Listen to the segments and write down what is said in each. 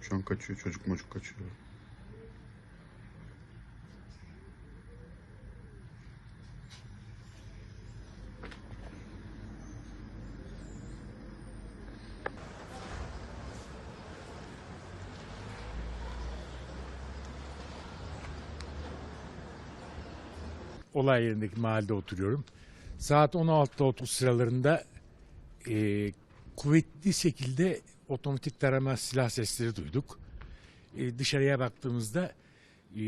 Şu an kaçıyor çocuk mocuk kaçıyor. olay yerindeki mahallede oturuyorum. Saat 16.30 sıralarında e, kuvvetli şekilde otomatik tarama silah sesleri duyduk. E, dışarıya baktığımızda e,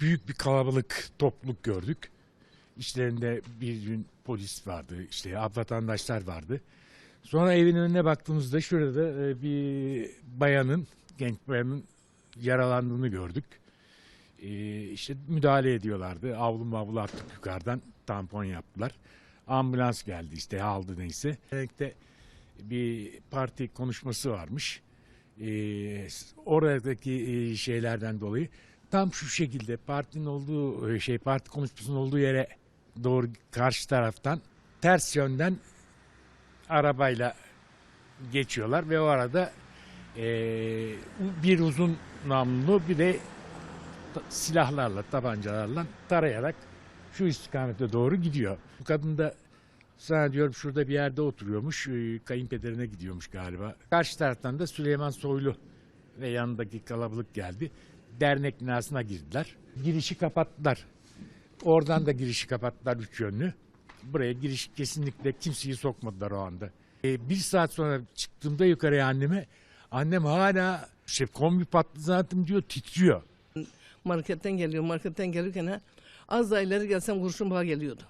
büyük bir kalabalık topluluk gördük. İçlerinde bir gün polis vardı, işte vatandaşlar vardı. Sonra evin önüne baktığımızda şurada e, bir bayanın, genç bayanın yaralandığını gördük. Ee, işte müdahale ediyorlardı. Avlu mavlu attık yukarıdan tampon yaptılar. Ambulans geldi işte aldı neyse. Genellikle bir parti konuşması varmış. Ee, oradaki e, şeylerden dolayı tam şu şekilde partinin olduğu e, şey parti konuşmasının olduğu yere doğru karşı taraftan ters yönden arabayla geçiyorlar ve o arada e, bir uzun namlulu bir de silahlarla, tabancalarla tarayarak şu istikamete doğru gidiyor. Bu kadın da zannediyorum şurada bir yerde oturuyormuş. e, Kayınpederine gidiyormuş galiba. Karşı taraftan da Süleyman Soylu ve yanındaki kalabalık geldi. Dernek binasına girdiler. Girişi kapattılar. Oradan da girişi kapattılar üç yönlü. Buraya giriş kesinlikle kimseyi sokmadılar o anda. E, bir saat sonra çıktığımda yukarıya anneme annem hala şey kombi patladı zaten diyor titriyor. marketten geliyor. Marketten gelirken ha, az da ileri gelsem kurşun bağa geliyordu.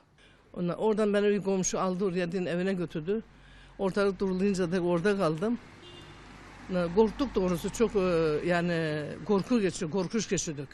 Ondan, oradan beni bir komşu aldı oraya din evine götürdü. Ortalık durulayınca da orada kaldım. Korktuk doğrusu çok e, yani korku geçiyor, korkuş geçirdik.